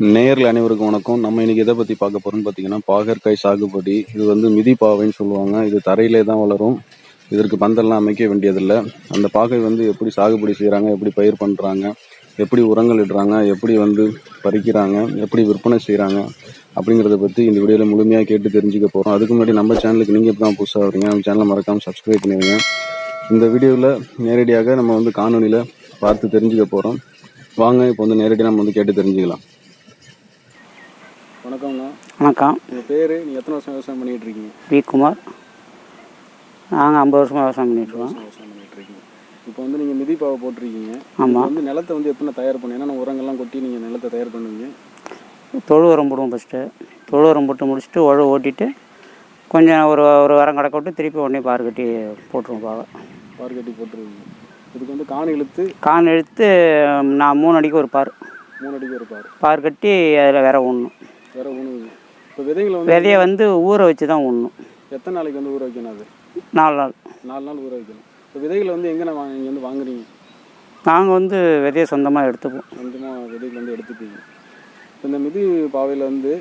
நேரில் அனைவருக்கும் வணக்கம். நம்ம இன்னைக்கு எதை பத்தி பார்க்க போகிறோம்னு பார்த்தீங்கன்னா பாகற்காய் சாகுபடி. இது வந்து மிதி பாவைன்னு சொல்லுவாங்க. இது தரையிலே தான் வளரும். இதற்கு பந்தல்லாம் அமைக்க வேண்டியதில்லை. அந்த பாகை வந்து எப்படி சாகுபடி செய்கிறாங்க எப்படி பயிர் பண்ணுறாங்க எப்படி உரங்கள் இடுறாங்க எப்படி வந்து பறிக்கிறாங்க எப்படி விற்பனை செய்கிறாங்க அப்படிங்கிறத பற்றி இந்த வீடியோவில் முழுமையாக கேட்டு தெரிஞ்சுக்க போகிறோம் அதுக்கு முன்னாடி நம்ம சேனலுக்கு நீங்கள் இப்போ தான் புதுசாக வரீங்க நம்ம சேனலை மறக்காமல் சப்ஸ்கிரைப் பண்ணிடுங்க. இந்த வீடியோவில் நேரடியாக நம்ம வந்து காணொலியில் பார்த்து தெரிஞ்சுக்க போகிறோம் வாங்க இப்போ வந்து நேரடியாக நம்ம வந்து கேட்டு தெரிஞ்சுக்கலாம். வணக்கம். உங்கள் பேர் நீங்கள் எத்தனை வருஷம் விவசாயம் பண்ணிகிட்டு இருக்கீங்க வி குமார் நாங்கள் ஐம்பது வருஷமாக விவசாயம் பண்ணிட்டுருக்கோம். விவசாயம் பண்ணிகிட்டு இருக்கீங்க இப்போ வந்து நீங்கள் மிதி பாவை போட்டிருக்கீங்க. ஆமாம் வந்து நிலத்தை வந்து எப்படி தயார் பண்ணி என்னென்ன உரங்கள்லாம் கொட்டி நீங்கள் நிலத்தை தயார் பண்ணுவீங்க? தொழு உரம் போடுவோம் ஃபஸ்ட்டு தொழு உரம் போட்டு முடிச்சுட்டு உழவு ஓட்டிட்டு கொஞ்சம் ஒரு ஒரு வாரம் கடக்க விட்டு திருப்பி உடனே பார் கட்டி போட்டுருவோம் பாவை பார் கட்டி போட்டுருவீங்க. இதுக்கு வந்து காணி இழுத்து கான் எடுத்து நான் மூணு அடிக்கு ஒரு பார் மூணு அடிக்கு ஒரு பார் பார் கட்டி அதில் வேற ஊடணும் வேற இப்போ விதைகளை வந்து விதையை வந்து ஊற வச்சு தான் ஊடணும் எத்தனை நாளைக்கு வந்து ஊற வைக்கணும் அது? நாலு நாள். நாலு நாள் ஊற வைக்கணும். இப்போ விதைகளை வந்து எங்கே வாங்க நீங்கள் வந்து வாங்குறீங்க? நாங்கள் வந்து விதையை சொந்தமாக எடுத்துப்போம். சொந்தமாக விதைகள் வந்து எடுத்துப்பீங்க. இப்போ இந்த மிதி பாவையில் வந்து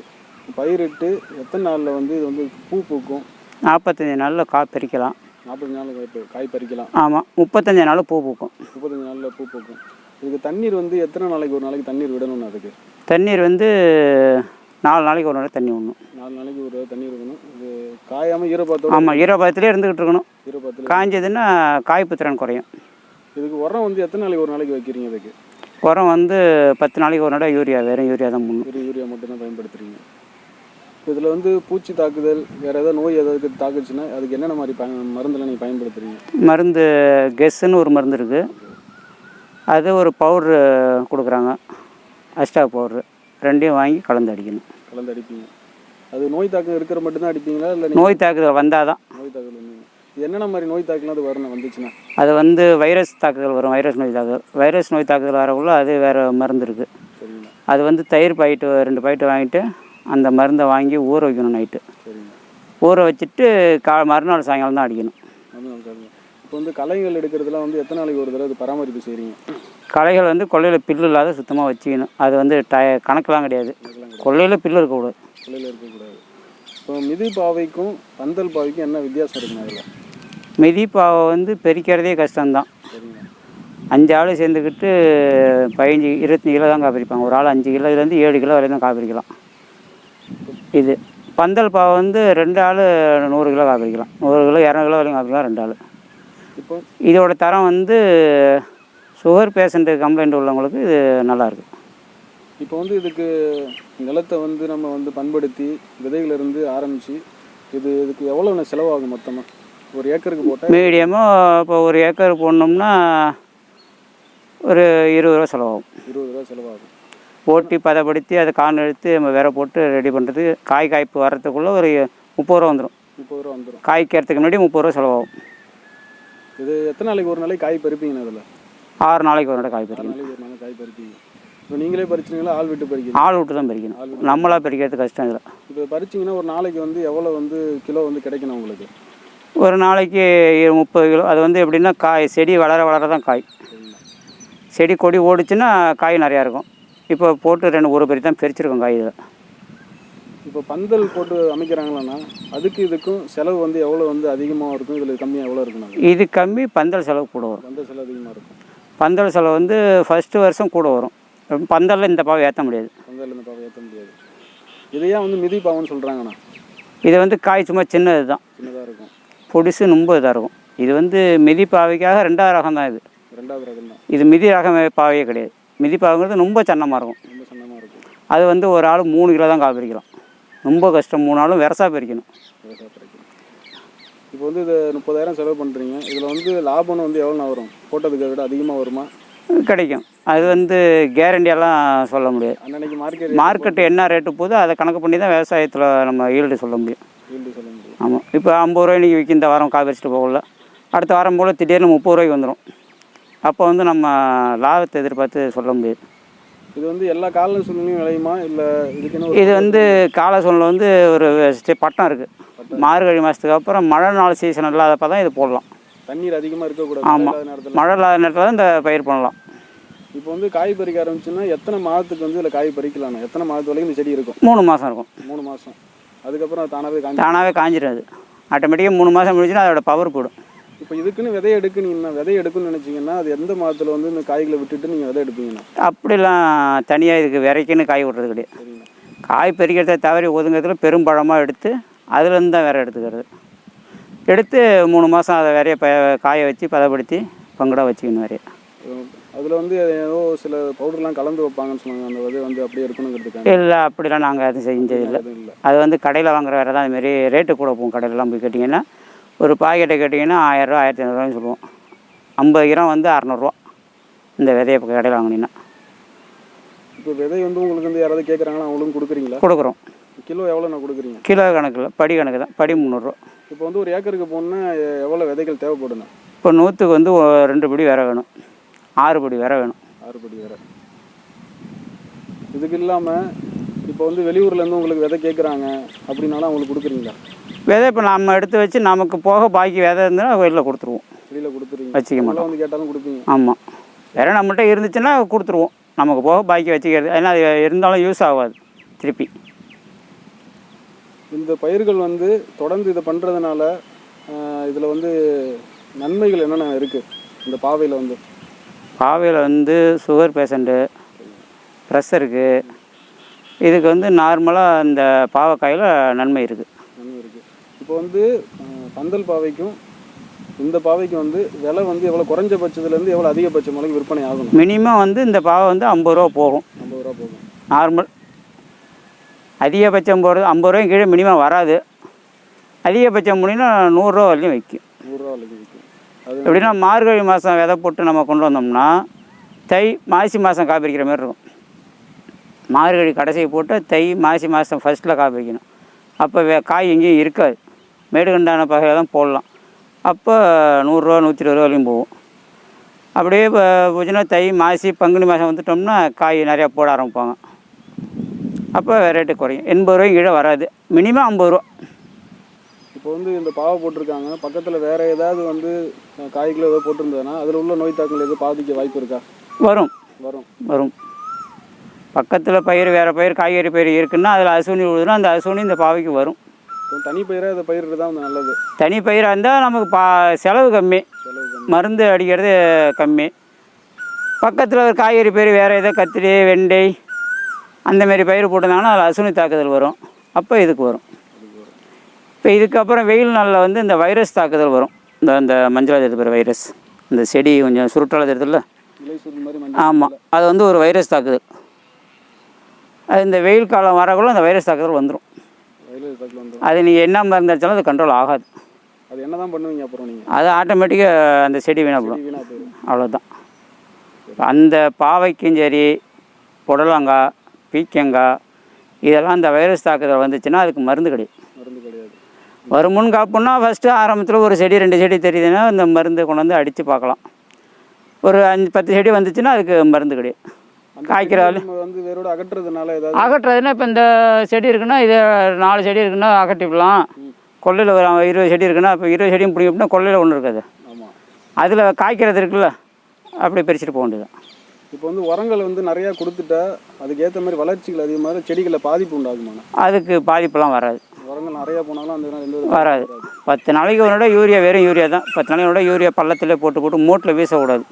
பயிரிட்டு எத்தனை நாளில் வந்து இது வந்து பூ பூக்கும்? நாற்பத்தஞ்சு நாளில் காய் பறிக்கலாம். நாற்பது நாள் காய் பறிக்கலாம். ஆமாம் முப்பத்தஞ்சு நாள் பூ பூக்கும். முப்பத்தஞ்சு நாளில் பூ பூக்கும். இதுக்கு தண்ணீர் வந்து எத்தனை நாளைக்கு ஒரு நாளைக்கு தண்ணீர் விடணும் அதுக்கு? தண்ணீர் வந்து நாலு நாளைக்கு ஒரு நாள் தண்ணி விடணும். நாலு நாளைக்கு ஒரு தண்ணீர் விடணும். இது காயாமல் ஈரப்பாத்தோட ஆமாம் ஈரப்பதத்துலேயே இருந்துக்கிட்டு இருக்கணும். ஈரப்பாத்தில் காஞ்சதுன்னா காய்ப்பு திறன் குறையும். இதுக்கு உரம் வந்து எத்தனை நாளைக்கு ஒரு நாளைக்கு வைக்கிறீங்க அதுக்கு உரம் வந்து பத்து நாளைக்கு ஒரு நடை யூரியா வெறும் யூரியா தான் ஒரு யூரியா மட்டும்தான் பயன்படுத்துறீங்க. இதில் வந்து பூச்சி தாக்குதல் வேறு ஏதாவது நோய் ஏதாவது தாக்குச்சுன்னா அதுக்கு என்னென்ன மாதிரி பய மருந்தெல்லாம் நீங்கள் பயன்படுத்துறீங்க? மருந்து கெஸ்ஸுன்னு ஒரு மருந்து இருக்குது அது ஒரு பவுட்ரு கொடுக்குறாங்க. Asda powder. ரெண்டையும் வாங்கி கலந்து அடிக்கணும். கலந்து அடிப்பீங்க. அது நோய் தாக்கம் இருக்கிற மட்டும்தான் அடிப்பீங்களா இல்லை நோய் தாக்குதல் வந்தால் தான் நோய் இது என்னென்ன மாதிரி நோய் தாக்கலாம் அது வரணும் வந்துச்சுன்னா? அது வந்து வைரஸ் தாக்குதல் வரும் வைரஸ் நோய் தாக்குதல். வைரஸ் நோய் தாக்குதல் வரக்குள்ள அது வேறு மருந்து இருக்குது அது வந்து தயிர் பாக்கெட்டு ரெண்டு பாக்கெட்டு வாங்கிட்டு அந்த மருந்தை வாங்கி ஊற வைக்கணும் நைட்டு. சரிங்க. ஊற வச்சுட்டு கா மறுநாள் சாயங்காலம் தான் அடிக்கணும். இப்போ வந்து களைகள் எடுக்கிறதுலாம் வந்து எத்தனை நாளைக்கு ஒரு தடவை பராமரிப்பு செய்கிறீங்க களைகள் வந்து கொள்ளையில் பில்லு இல்லாத சுத்தமாக வச்சுக்கணும். அது வந்து டய கணக்கெலாம் கிடையாது. கொள்ளையில் பில்லு இருக்கக்கூடாது கொள்ளையில் இருக்கக்கூடாது இப்போ மிதி பாவைக்கும் பந்தல் பாவைக்கும் என்ன வித்தியாசம் இருக்குங்க அதில்? மிதிப்பாவை வந்து பெரிக்கிறதே கஷ்டம்தான். அஞ்சு ஆள் சேர்ந்துக்கிட்டு பதினஞ்சு இருபத்தஞ்சி கிலோ தான் காப்பிரிப்பாங்க. ஒரு ஆள் அஞ்சு கிலோலேருந்து ஏழு கிலோ வரையும் தான் காப்பிரிக்கலாம். இது பந்தல் பாவை வந்து ரெண்டு ஆள் நூறு கிலோ காப்பிரிக்கலாம். நூறு கிலோ இரநூறு கிலோ வரையும் காப்பிரிக்கலாம் ரெண்டு ஆள். இப்போ இதோட தரம் வந்து சுகர் பேஷண்ட்டு கம்ப்ளைண்ட் உள்ளவங்களுக்கு இது நல்லாயிருக்கு. இப்போ வந்து இதுக்கு நிலத்தை வந்து நம்ம வந்து பண்படுத்தி விதையிலிருந்து ஆரம்பித்து இது இதுக்கு எவ்வளோ செலவாகும் மொத்தமாக ஒரு ஏக்கருக்கு போட்டால் மீடியமாக இப்போ ஒரு ஏக்கர் போடணும்னா ஒரு இருபது ரூபா செலவாகும். இருபது ரூபா செலவாகும். ஓட்டி பதப்படுத்தி அதை கான் எடுத்து நம்ம வேற போட்டு ரெடி பண்ணுறது காய் காய்ப்பு வர்றதுக்குள்ளே ஒரு முப்பது ரூபா வந்துடும் முப்பது ரூபா வந்துடும் காய்க்கிறதுக்கு முன்னாடி முப்பது ரூபா செலவாகும். இது எத்தனை நாளைக்கு ஒரு நாளைக்கு காய் பறிப்பீங்கண்ணா அதில் ஆறு நாளைக்கு ஒரு காய் பறிக்கணும். காய் பறிப்பீங்க இப்போ நீங்களே பறிச்சிங்களா ஆள் விட்டு பறிக்கணும் ஆள் விட்டு தான் பறிக்கணும். நம்மளா பறிக்கிறது கஷ்டம் இதில் இப்போ பறிச்சிங்கன்னா ஒரு நாளைக்கு வந்து எவ்வளோ வந்து கிலோ வந்து கிடைக்கணும் உங்களுக்கு? ஒரு நாளைக்கு முப்பது கிலோ. அது வந்து எப்படின்னா காய் செடி வளர வளர தான் காய். செடி கொடி ஓடிச்சுன்னா காய் நிறையா இருக்கும். இப்போ போட்டு ரெண்டு ஒரு பெரிய தான் பறிச்சிருக்கோம் காய் இதில். இப்போ பந்தல் போட்டு அமைக்கிறாங்களாண்ணா? அதுக்கு இதுக்கும் செலவு வந்து எவ்வளோ வந்து அதிகமாக இருக்கும்? இதில் கம்மியாக எவ்வளோ இருக்குண்ணா இது கம்மி பந்தல் செலவு கூட வரும். பந்தல் செலவு அதிகமாக இருக்கும். பந்தல் செலவு வந்து ஃபஸ்ட்டு வருஷம் கூட வரும். பந்தலில் இந்த பாவை ஏற்ற முடியாது. பந்தல் இந்த பாவை ஏற்ற முடியாது. இதையே வந்து மிதி பாவம்னு சொல்கிறாங்கண்ணா இது வந்து காய் சும்மா சின்னது தான் சின்னதாக இருக்கும். பொடிசு ரொம்ப இதாக இருக்கும். இது வந்து மிதி பாவைக்காக ரெண்டாவது ரகம் தான் இது. ரெண்டாவது ரகம் தான் இது மிதி ரகம் பாவையே கிடையாது. மிதி பாவைங்கிறது ரொம்ப சன்னமாக இருக்கும். ரொம்ப சன்னமாக இருக்கும். அது வந்து ஒரு ஆள் மூணு கிலோ தான் காய் பறிக்கலாம் ரொம்ப கஷ்டம் மூணு ஆளும் வெரசா பறிக்கணும். இப்போ வந்து இது முப்பதாயிரம் செலவு பண்ணுறீங்க இதில் வந்து லாபம்னு வந்து எவ்வளோ வரும்? போட்டதுக்கு விட அதிகமாக வருமா? கிடைக்கும். அது வந்து கேரண்டியெல்லாம் சொல்ல முடியாது. அன்னன்னைக்கு மார்க்கெட் மார்க்கெட் என்ன ரேட்டு போதோ அதை கணக்கு பண்ணி தான் விவசாயத்தில் நம்ம ஈல்டு சொல்ல முடியும். ஈல்டு சொல்ல முடியும். ஆமாம் இப்போ ஐம்பது ரூபாய் நீங்கள் விற்க இந்த வாரம் காய் பறிச்சுட்டு போகல. அடுத்த வாரம் போல் திடீர்னு முப்பது ரூபாய்க்கு வந்துடும் அப்போ வந்து நம்ம லாபத்தை எதிர்பார்த்து சொல்ல முடியாது. இது வந்து எல்லா கால சூழ்நிலையும் விளையுமா? இல்லை இது வந்து கால சூழ்நிலை வந்து ஒரு ஸ்டே- பட்டம் இருக்குது மார்கழி மாதத்துக்கு அப்புறம் மழை நாள் சீசன் இல்லாதப்போ தான் இது போடலாம். தண்ணீர் அதிகமாக இருக்கக்கூடாது ஆமாம் மழை இல்லாத நேரத்தில். தான் இந்த பயிர் பண்ணலாம். இப்போ வந்து காய் பறிக்க ஆரம்பிச்சுன்னா எத்தனை மாதத்துக்கு வந்து இதில் காய் பறிக்கலாம்ண்ணா எத்தனை மாதத்து வரைக்கும் இந்த செடி இருக்கும்? மூணு மாதம் இருக்கும். மூணு மாதம் அதுக்கப்புறம் தானாகவே காஞ்சி தானாகவே காஞ்சிடும் அது ஆட்டோமேட்டிக்காக மூணு மாதம் முடிஞ்சுன்னா அதோட பவர் போடும் இப்போ இதுக்குன்னு விதை எடுக்கணும்னா விதை எடுக்கணும்னு நினச்சிங்கன்னா அது எந்த மாதத்தில் வந்து இந்த காய்களை விட்டுட்டு நீங்கள் விதை எடுப்பீங்கண்ணா அப்படிலாம் தனியாக இதுக்கு விரைக்குன்னு காய் விட்றது கிடையாது. காய் பறிக்கிறத தவறி ஒதுங்கிறதுல பெரும்பழமாக எடுத்து அதுலேருந்து தான் விரை எடுத்துக்கிறது. எடுத்து மூணு மாதம் அதை விரைய ப காய வச்சு பதப்படுத்தி பங்குடாக வச்சுக்கணும் விரைய அதில் வந்து ஏதோ சில பவுடர்லாம் கலந்து வைப்பாங்கன்னு சொன்னாங்க. அந்த வந்து அப்படியே இருக்கணுங்கிறதுக்காக. இல்லை அப்படிலாம் நாங்கள் அது செஞ்சதில்லை. அது வந்து கடையில் வாங்குற வேறு தான். அதுமாரி ரேட்டு கூட போகும் கடையிலலாம் போய் கேட்டிங்கன்னா. ஒரு பாக்கெட்டை கேட்டிங்கன்னா ஆயிரரூவா ஆயிரத்தி ஐநூறுரூவான்னு சொல்லுவோம். ஐம்பது கிராம் வந்து அறநூறுவா இந்த விதையை கடையில் வாங்கினீங்கன்னா. இப்போ விதை வந்து உங்களுக்கு வந்து யாராவது கேட்குறாங்களா அவங்களுக்கும் கொடுக்குறீங்களா? கொடுக்குறோம். கிலோ எவ்வளோ நான் கொடுக்குறீங்க? கிலோ கணக்கில் படி கணக்கு தான் படி முந்நூறுரூவா. இப்போ வந்து ஒரு ஏக்கருக்கு போகணுன்னா எவ்வளோ விதைகள் தேவைப்படுண்ணா இப்போ நூற்றுக்கு வந்து ரெண்டு படி விரை வேணும். ஆறு படி விரை வேணும். ஆறு படி வேற இதுக்கு இல்லாமல் இப்போ வந்து வெளியூர்லேருந்து உங்களுக்கு விதை கேட்குறாங்க அப்படின்னாலும் அவங்களுக்கு கொடுக்குறீங்களா? விதை இப்போ நம்ம எடுத்து வச்சு நமக்கு போக பாக்கி விதை இருந்தால் வெளியில் கொடுத்துருவோம். வெளியில் கொடுத்துறீங்க. வச்சுக்க மாட்டோம். வந்து கேட்டாலும் கொடுப்பீங்க. ஆமாம் வேற நம்மகிட்ட இருந்துச்சுன்னா கொடுத்துருவோம். நமக்கு போக பாக்கி வச்சுக்கிறது ஏன்னா அது இருந்தாலும் யூஸ் ஆகாது திருப்பி. இந்த பயிர்கள் வந்து தொடர்ந்து இதை பண்ணுறதுனால இதில் வந்து நன்மைகள் என்னென்ன இருக்குது இந்த பாவையில் வந்து. பாவையில் வந்து சுகர் பேஷண்ட்டு ப்ரெஷருக்கு இதுக்கு வந்து நார்மலாக இந்த பாவக்காயில் நன்மை இருக்குது நன்மை இருக்குது இப்போ வந்து பந்தல் பாவைக்கும் இந்த பாவைக்கும் வந்து விலை வந்து எவ்வளோ குறைஞ்சபட்சத்துலேருந்து எவ்வளோ அதிகபட்சம் வரைக்கும் விற்பனை ஆகணும்? மினிமம் வந்து இந்த பாவை வந்து ஐம்பது ரூபா போகும். ஐம்பது ரூபா போகும். நார்மல் அதிகபட்சம் போகிறது ஐம்பது ரூபாய்க்கு கீழே மினிமம் வராது. அதிகபட்சம் முடினா நூறுரூவா வரையும் விற்கும். நூறுரூவா விலைக்கு விற்கும். எப்படின்னா மார்கழி மாதம் விதை போட்டு நம்ம கொண்டு வந்தோம்னா தை மாசி மாதம் காப்பிரிக்கிற மாதிரி இருக்கும். மார்கழி கடைசியை போட்டு தை மாசி மாதம் ஃபஸ்ட்டில் காப்பிரிக்கணும். அப்போ வே காய் எங்கேயும் இருக்காது. மேடுகண்டான பகையில் தான் போடலாம். அப்போ நூறுரூவா நூற்றி இருபது ரூபா வரையும் போகும். அப்படியே இப்போ போச்சுன்னா தை மாசி பங்குனி மாதம் வந்துட்டோம்னா காய் நிறையா போட ஆரம்பிப்பாங்க. அப்போ ரேட்டு குறையும். எண்பது ரூபாய்க்கு கீழே வராது. மினிமம் ஐம்பது ரூபா. இப்போ வந்து இந்த பாவை போட்டிருக்காங்க. பக்கத்தில் வேற ஏதாவது வந்து காய்கள் ஏதோ போட்டிருந்ததுன்னா அதில் உள்ள நோய் தாக்கங்கள் எதுவும் பாதிக்க வாய்ப்பு இருக்கா? வரும். வரும். வரும். பக்கத்தில் பயிர் வேறு பயிர் காய்கறி பயிர் இருக்குன்னா அதில் அசுனி விழுதுன்னா அந்த அசுனி இந்த பாவைக்கு வரும். தனி பயிராக இதை பயிரிட்டு தான் நல்லது. தனி பயிராக இருந்தால் நமக்கு பா செலவு கம்மி. செலவு கம்மி. மருந்து அடிக்கிறது கம்மி. பக்கத்தில் ஒரு காய்கறி பயிர் வேறு ஏதோ கத்திரி வெண்டை அந்த மாதிரி பயிர் போட்டிருந்தாங்கன்னா அதில் அசுனி தாக்குதல் வரும். அப்போ இதுக்கு வரும். இப்போ இதுக்கப்புறம் வெயில் நாளில் வந்து இந்த வைரஸ் தாக்குதல் வரும். இந்த இந்த மஞ்சள் தெரியுற வைரஸ். இந்த செடி கொஞ்சம் சுருட்டால தெரியுதுல்ல? ஆமாம் அது வந்து ஒரு வைரஸ் தாக்குதல். அது இந்த வெயில் காலம் வரக்குள்ள அந்த வைரஸ் தாக்குதல் வந்துடும் அது நீங்கள் என்ன மருந்து அடிச்சாலும் அது கண்ட்ரோல் ஆகாது. அது என்ன தான் பண்ணுவீங்க அப்புறம் நீங்கள் அது ஆட்டோமேட்டிக்காக அந்த செடி வீணாக போயிடும். அவ்வளோதான் அந்த பாவைக்கும் சரி புடலங்காய் பீக்கங்காய் இதெல்லாம் இந்த வைரஸ் தாக்குதல் வந்துச்சுன்னா அதுக்கு மருந்து கிடையாது. மருந்து கிடையாது. வருமுன் காப்புன்னா ஃபஸ்ட்டு ஆரம்பத்தில் ஒரு செடி ரெண்டு செடி தெரியுதுன்னா இந்த மருந்து கொண்டு வந்து அடித்து பார்க்கலாம். ஒரு அஞ்சு பத்து செடி வந்துச்சுன்னா அதுக்கு மருந்து கிடையாது. அந்த காய்க்கிற செடியை நம்ம வந்து வேரோட அகற்றுறதுனால ஏதாவது அகற்றுறதுன்னா இப்போ இந்த செடி இருக்குன்னா இது நாலு செடி இருக்குன்னா அகற்றிவிடலாம் கொல்லையில் ஒரு இருபது செடி இருக்குன்னா இப்போ இருபது செடியும் பிடிங்கிட்டோம்னா கொல்லையில் ஒன்று இருக்காது. அதில் காய்க்கிறது இருக்குல்ல அப்படியே பறிச்சுட்டு போக வேண்டியது இப்போ வந்து உரங்கள் வந்து நிறையா கொடுத்துட்டா அதுக்கு ஏற்ற மாதிரி வளர்ச்சிகள் அதிகமாக செடிகளில் பாதிப்பு உண்டாகுமாண்ணா? அதுக்கு பாதிப்பெல்லாம் வராது. உரங்கள் நிறையா போனாலும் அந்த வராது. பத்து நாளைக்கு விட யூரியா வெறும் யூரியா தான். பத்து நாளைக்கு ஒரு யூரியா பள்ளத்திலே போட்டு போட்டு மூட்டில் வீசக்கூடாது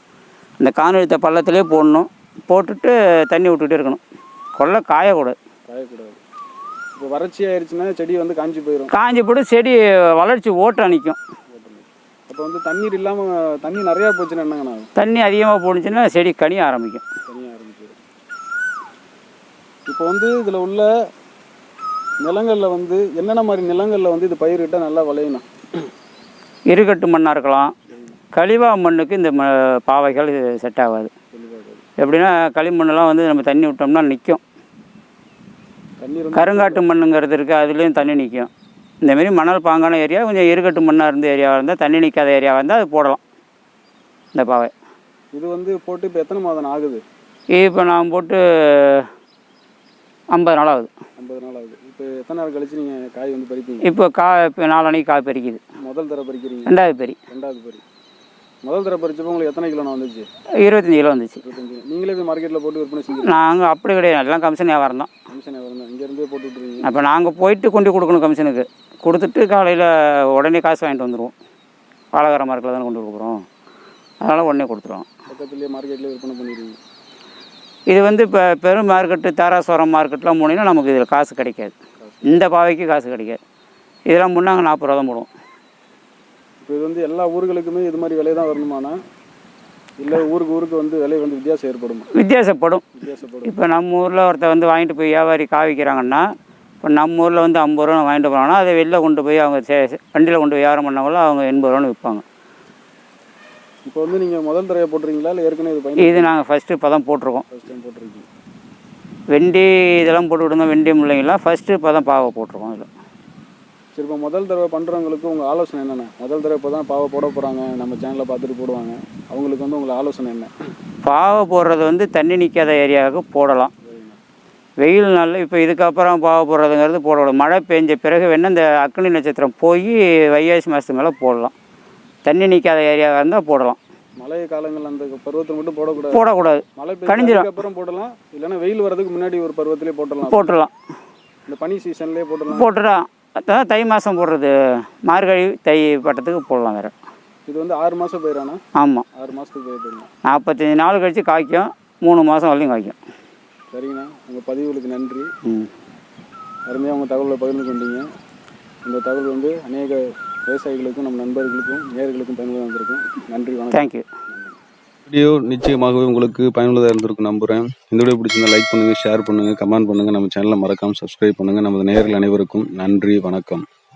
இந்த காணொலித்த பள்ளத்திலே போடணும். போட்டுட்டு தண்ணி விட்டுக்கிட்டே இருக்கணும். கொல்லை காயக்கூடாது. காயக்கூடாது. இப்போ வறட்சி ஆயிடுச்சுன்னா செடி வந்து காஞ்சி போயிடும் காஞ்சி போட்டு செடி வளர்ச்சி ஓட்ட நிற்கும் அப்போ வந்து தண்ணீர் இல்லாமல் தண்ணி நிறையா போச்சுன்னா என்னங்கண்ணா? தண்ணி அதிகமாக போணுச்சுன்னா செடி கனிய ஆரம்பிக்கும். தனியாக ஆரம்பிச்சிடும் இப்போ வந்து இதில் உள்ள நிலங்களில் வந்து என்னென்ன மாதிரி நிலங்களில் வந்து இது பயிரிட்டால் நல்லா விளையணும் இருகட்டு மண்ணாக இருக்கலாம். கழிவா மண்ணுக்கு இந்த ம பாவைகள் செட் ஆகாது. எப்படின்னா களிமண்ணெல்லாம் வந்து நம்ம தண்ணி விட்டோம்னா நிற்கும் கருங்காட்டு மண்ணுங்கிறது இருக்குது அதுலேயும் தண்ணி நிற்கும் இந்தமாரி மணல் பாங்கான ஏரியா கொஞ்சம் இருகட்டு மண்ணாக இருந்த ஏரியாவாக இருந்தால் தண்ணி நிற்காத ஏரியாவாக இருந்தால் அது போடலாம். இந்த பாவை. இது வந்து போட்டு இப்போ எத்தனை மாதம் ஆகுது? இப்போ நான் போட்டு ஐம்பது நாள் ஆகுது. ஐம்பது நாள் ஆகுது. இப்போ எத்தனை நாள் கழிச்சு நீங்கள் காய் வந்து பறிப்பீங்க? இப்போ கா இப்போ நாலனைக்கு காய் பறிக்குது. முதல் தர பறிக்கிறீங்க? ரெண்டாவது பெரி ரெண்டாவது பறி. முதல் தடவை பறிச்சப்போ உங்களுக்கு எத்தனை கிலோ வந்துச்சு? இருபத்தஞ்சி கிலோ வந்துச்சு. இருபத்தஞ்சு. நீங்களே போய் மார்க்கெட்டில் போட்டு விற்பனை செஞ்சு நாங்கள் அப்படி கிடையாது. எல்லாம் கமிஷன் வியாபாரம் தான். கமிஷன் வரணும் இங்கேருந்தே போட்டு விட்டுருவீங்க. அப்போ நாங்கள் போயிட்டு கொண்டு கொடுக்கணும் கமிஷனுக்கு கொடுத்துட்டு காலையில் உடனே காசு வாங்கிட்டு வந்துடுவோம் பாலகார மார்க்கில் தானே கொண்டு கொடுக்க போகிறோம் அதனால் உடனே கொடுத்துருவோம். பக்கத்துலேயே மார்க்கெட்லேயே விற்பனை பண்ணிடுவீங்க. இது வந்து இப்போ பெரும் மார்க்கெட்டு தாராசுரம் மார்க்கெட்லாம் போனீங்கன்னா நமக்கு இதில் காசு கிடைக்காது. இந்த பாவைக்கு காசு கிடைக்காது. இதெல்லாம் முன்னாங்க நாற்பது ரூபா தான் போடுவோம். இப்போ இது வந்து எல்லா ஊர்களுக்குமே இது மாதிரி விலை தான் வரணுமானா? இல்லை ஊருக்கு ஊருக்கு வந்து விலை வந்து வித்தியாசம் ஏற்படுமா? வித்தியாசப்படும். வித்தியாசப்படும். இப்போ நம்ம ஊரில் ஒருத்தர் வந்து வாங்கிட்டு போய் வியாபாரி காவிக்கிறாங்கன்னா இப்போ நம்ம ஊரில் வந்து ஐம்பது ரூபா வாங்கிட்டு போனாங்கன்னா அதை வெளில கொண்டு போய் அவங்க சே- வண்டியில் கொண்டு போய் வியாபாரம் பண்ணவங்கள அவங்க எண்பது ரூபான்னு விற்பாங்க. இப்போ வந்து நீங்கள் முதல் தடவை போட்டுறீங்களா இல்லை ஏற்கனவே இது நாங்கள் ஃபஸ்ட்டு இப்போ தான் போட்டிருக்கோம். போட்டிருக்கீங்க. வெண்டி இதெல்லாம் போட்டு விடுங்க வெண்டி முள்ளைங்கெல்லாம் ஃபஸ்ட்டு இப்போ தான் பாவை போட்டிருக்கோம் இதில். சரி இப்போ முதல் தடவை பண்ணுறவங்களுக்கு உங்கள் ஆலோசனை என்னென்ன? முதல் தடவை இப்போ தான் பாவை போட போகிறாங்க நம்ம சேனலை பார்த்துட்டு போடுவாங்க. அவங்களுக்கு வந்து உங்கள் ஆலோசனை என்ன? பாவை போடுறது வந்து தண்ணி நிற்காத ஏரியாவுக்கு போடலாம். வெயில் நாளில் இப்போ இதுக்கப்புறம் பாவை போடுறதுங்கிறது போடக்கூடாது மழை பெஞ்ச பிறகு வேணால் இந்த அக்னி நட்சத்திரம் போய் வைகாசி மாதத்து மேலே போடலாம். தண்ணி நிற்காத ஏரியாவாக இருந்தால் போடலாம். மழை காலங்கள் அந்த பருவத்தில் மட்டும் போடக்கூடாது. போடக்கூடாது. மழை. பெய்ஞ்சதுக்கு அப்புறம் போடலாம். இல்லைன்னா வெயில் வரதுக்கு முன்னாடி ஒரு பருவத்திலே போட்டுடலாம். போட்டுடலாம். இந்த பனி சீசன்லேயே போட்டுடலாம். போட்டுடலாம். அதான் தை மாதம் போடுறது. மார்கழி தை பட்டத்துக்கு போடலாம் வேறு. இது வந்து ஆறு மாதம் பயிரானா ஆமாம் ஆறு மாதத்துக்கு போயிடலாம் நாற்பத்தஞ்சு நாள் கழித்து காய்க்கும். மூணு மாதம் வரலையும் காய்க்கும். சரிங்கண்ணா. உங்கள் பதிவுகளுக்கு நன்றி. ம். அருமையாக உங்கள் தகவலை பகிர்ந்து கொண்டீங்க. இந்த தகவல் வந்து அநேக விவசாயிகளுக்கும் நம்ம நண்பர்களுக்கும் நேர்களுக்கும் பயனுள்ளதாக இருந்திருக்கும். நன்றி வணக்கம். தேங்க்யூ வீடியோ நிச்சயமாகவே உங்களுக்கு பயனுள்ளதாக இருந்திருக்கும் நம்புகிறேன் இந்த வீடியோ பிடிச்சிருந்தா லைக் பண்ணுங்கள் ஷேர் பண்ணுங்கள் கமெண்ட் பண்ணுங்கள் நம்ம சேனலை மறக்காமல் சப்ஸ்கிரைப் பண்ணுங்கள் நமது நேயர்கள் அனைவருக்கும் நன்றி வணக்கம்.